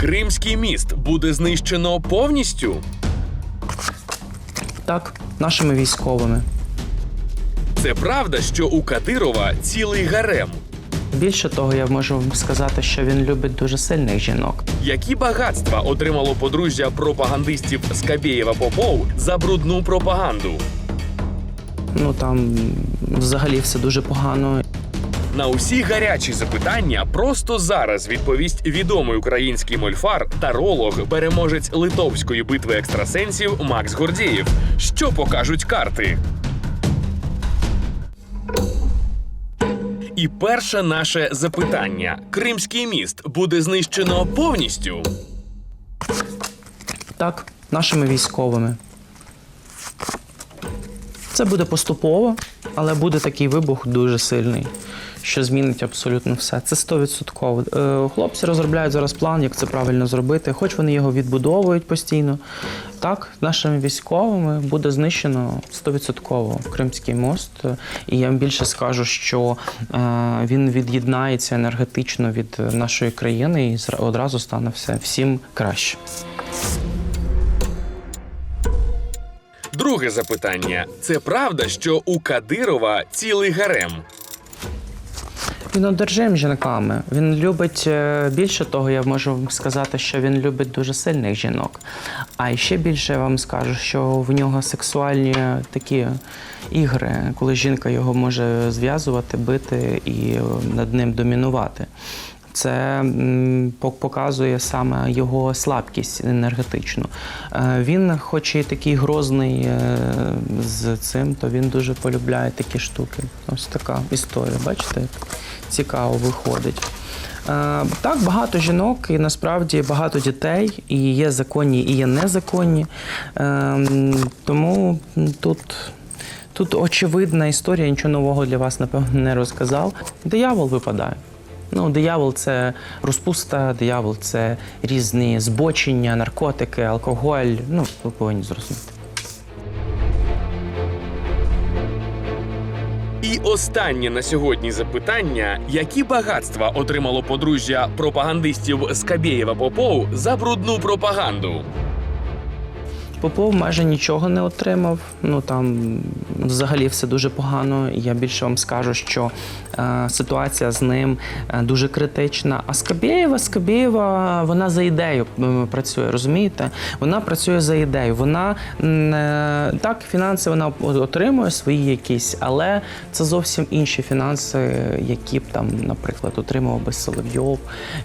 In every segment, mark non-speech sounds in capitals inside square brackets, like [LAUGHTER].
Кримський міст буде знищено повністю. Так, нашими військовими. Це правда, що у Кадирова цілий гарем. Більше того, я можу сказати, що він любить дуже сильних жінок. Які багатства отримало подружжя пропагандистів Скабєєва Попов за брудну пропаганду? Ну там взагалі все дуже погано. На усі гарячі запитання просто зараз відповість відомий український мольфар, таролог, переможець литовської битви екстрасенсів Макс Гордієв. Що покажуть карти? І перше наше запитання: Кримський міст буде знищено повністю. Так, нашими військовими. Це буде поступово, але буде такий вибух дуже сильний, що змінить абсолютно все. Це 100%. Е, Хлопці розробляють зараз план, як це правильно зробити, хоч вони його відбудовують постійно. Так, нашими військовими буде знищено 100% Кримський мост. І я вам більше скажу, що е, він від'єднається енергетично від нашої країни і одразу стане все всім краще. Друге запитання: це правда, що у Кадирова цілий гарем? Він одержим жінками. Він любить е, більше того, я можу вам сказати, що він любить дуже сильних жінок. А ще більше я вам скажу, що в нього сексуальні такі ігри, коли жінка його може зв'язувати, бити і над ним домінувати. Це показує саме його слабкість енергетичну. Е, Він, хоч і такий грозний е, з цим, то він дуже полюбляє такі штуки. Ось така історія, бачите, цікаво виходить. Е, Так, багато жінок і насправді багато дітей, і є законні, і є незаконні. Тому тут. Тут очевидна історія, нічого нового для вас, напевно, не розказав. Диявол випадає. Ну, диявол це розпуста, диявол це різні збочення, наркотики, алкоголь. Ну, ви повинні зрозуміти. І останнє на сьогодні запитання: які багатства отримало подружжя пропагандистів Скабєєва Попов за брудну пропаганду? Попов майже нічого не отримав. Ну там взагалі все дуже погано. Я більше вам скажу, що е, ситуація з ним е, дуже критична. А Скабєєва, Скабєєва, вона за ідею працює, розумієте? Вона працює за ідею. Вона е, так, фінанси вона отримує свої якісь, але це зовсім інші фінанси, які б там, наприклад, отримував би Соловйов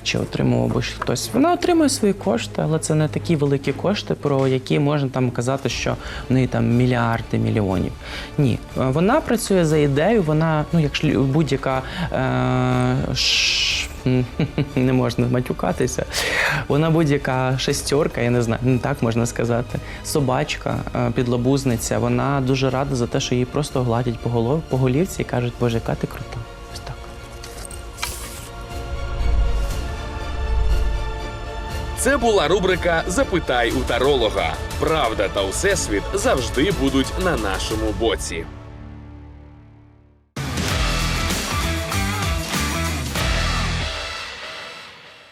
чи отримував би хтось. Вона отримує свої кошти, але це не такі великі кошти, про які можна там казати, що в неї там мільярди мільйонів. Ні, Е, вона працює за ідею, вона, ну, як шлю- будь-яка. Е, ш... [LAUGHS] Не можна матюкатися. Вона будь-яка шестерка, я не знаю, ну так можна сказати. Собачка, е, підлабузниця. Вона дуже рада за те, що її просто гладять по голов, по голівці і кажуть, Боже, яка ти крута. Це була рубрика Запитай у таролога. Правда та всесвіт завжди будуть на нашому боці.